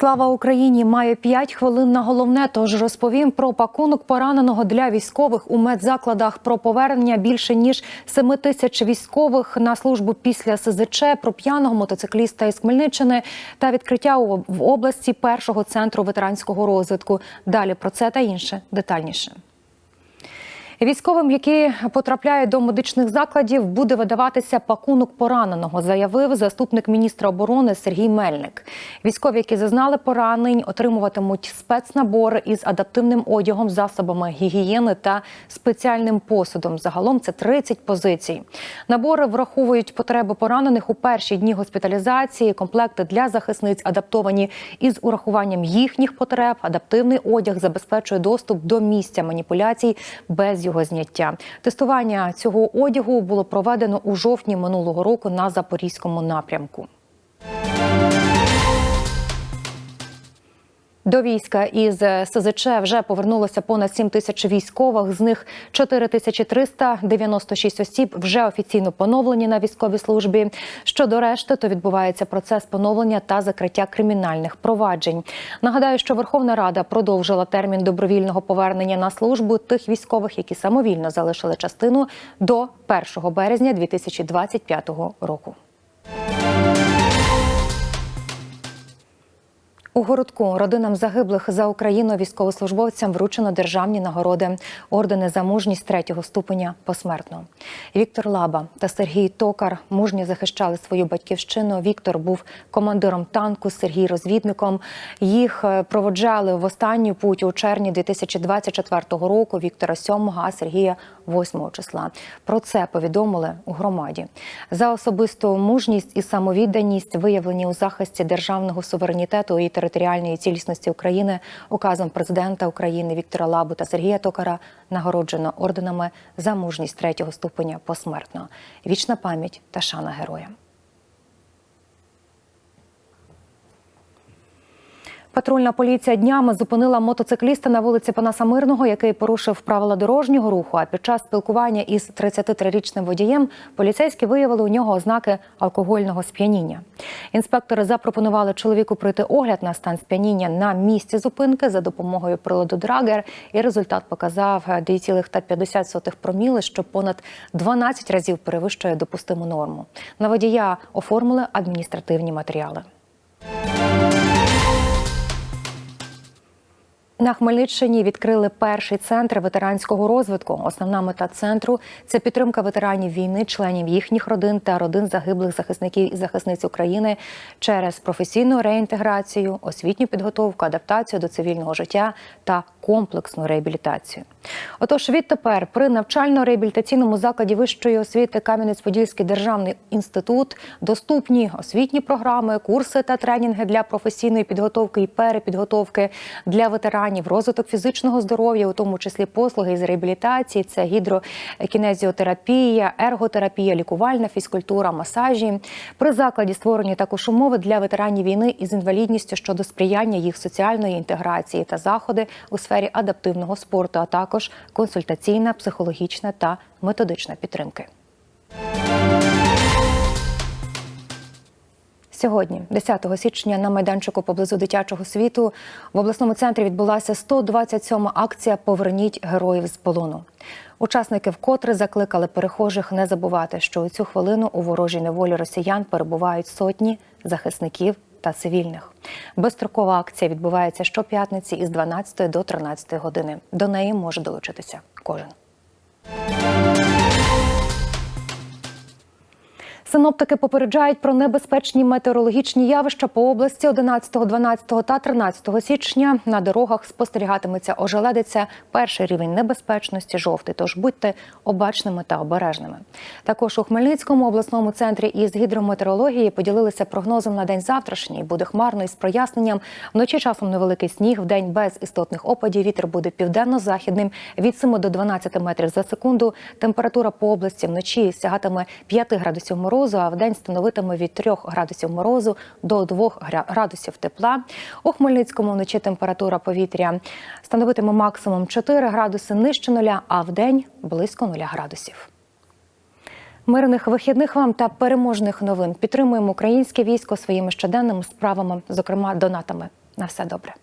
Слава Україні! Має 5 хвилин на головне. Тож розповім про пакунок пораненого для військових у медзакладах, про повернення більше ніж 7 тисяч військових на службу після СЗЧ, про п'яного мотоцикліста із Хмельниччини та відкриття в області першого центру ветеранського розвитку. Далі про це та інше детальніше. Військовим, які потрапляють до медичних закладів, буде видаватися пакунок пораненого, заявив заступник міністра оборони Сергій Мельник. Військові, які зазнали поранень, отримуватимуть спецнабори із адаптивним одягом, засобами гігієни та спеціальним посудом. Загалом це 30 позицій. Набори враховують потреби поранених у перші дні госпіталізації. Комплекти для захисниць адаптовані із урахуванням їхніх потреб. Адаптивний одяг забезпечує доступ до місця маніпуляцій без його зняття. Тестування цього одягу було проведено у жовтні минулого року на запорізькому напрямку. До війська із СЗЧ вже повернулося понад 7 тисяч військових. З них 4396 осіб вже офіційно поновлені на військовій службі. Щодо решти, то відбувається процес поновлення та закриття кримінальних проваджень. Нагадаю, що Верховна Рада продовжила термін добровільного повернення на службу тих військових, які самовільно залишили частину до 1 березня 2025 року. У городку родинам загиблих за Україну військовослужбовцям вручено державні нагороди ордени за мужність третього ступеня посмертно. Віктор Лаба та Сергій Токар мужньо захищали свою батьківщину. Віктор був командиром танку, Сергій розвідником. Їх е, проводжали в останню путь у червні 2024 року. Віктора 7, а Сергія 8 числа. Про це повідомили у громаді. За особисту мужність і самовідданість, виявлені у захисті державного суверенітету і територіальної цілісності України, указом президента України Віктора Лабу та Сергія Токара нагороджено орденами за мужність третього ступеня посмертно. Вічна пам'ять та шана героям. Патрульна поліція днями зупинила мотоцикліста на вулиці Панаса Мирного, який порушив правила дорожнього руху. А під час спілкування із 33-річним водієм поліцейські виявили у нього ознаки алкогольного сп'яніння. Інспектори запропонували чоловіку пройти огляд на стан сп'яніння на місці зупинки за допомогою приладу Драгер. І результат показав 2,50 проміли, що понад 12 разів перевищує допустиму норму. На водія оформили адміністративні матеріали. На Хмельниччині відкрили перший центр ветеранського розвитку. Основна мета центру це підтримка ветеранів війни, членів їхніх родин та родин загиблих захисників і захисниць України через професійну реінтеграцію, освітню підготовку, адаптацію до цивільного життя та комплексну реабілітацію. Отож, відтепер при навчально-реабілітаційному закладі вищої освіти Кам'янець-Подільський державний інститут доступні освітні програми, курси та тренінги для професійної підготовки і перепідготовки для ветеранів, розвиток фізичного здоров'я, у тому числі послуги з реабілітації, це гідрокінезіотерапія, ерготерапія, лікувальна фізкультура, масажі. При закладі створені також умови для ветеранів війни із інвалідністю щодо сприяння їх соціальної інтеграції та заходи у сфері адаптивного спорту, а також консультаційна, психологічна та методична підтримки. Сьогодні, 10 січня, на майданчику поблизу дитячого світу в обласному центрі відбулася 127-ма акція Поверніть героїв з полону. Учасники вкотре закликали перехожих не забувати, що у цю хвилину у ворожій неволі росіян перебувають сотні захисників та цивільних. Безстрокова акція відбувається щоп'ятниці із 12 до 13 години. До неї може долучитися кожен. Синоптики попереджають про небезпечні метеорологічні явища по області 11, 12 та 13 січня. На дорогах спостерігатиметься ожеледиця. Перший рівень небезпечності жовтий. Тож будьте обачними та обережними. Також у Хмельницькому обласному центрі із гідрометеорології поділилися прогнозом на день завтрашній. Буде хмарно із проясненням. Вночі часом невеликий сніг. В день без істотних опадів. Вітер буде південно-західним від 7 до 12 метрів за секунду. Температура по області вночі сягатиме 5 градусів морозу, а в день становитиме від 3 градусів морозу до 2 градусів тепла. У Хмельницькому вночі температура повітря становитиме максимум 4 градуси нижче нуля, а в день близько 0 градусів. Мирних вихідних вам та переможних новин підтримуємо українське військо своїми щоденними справами, зокрема донатами. На все добре.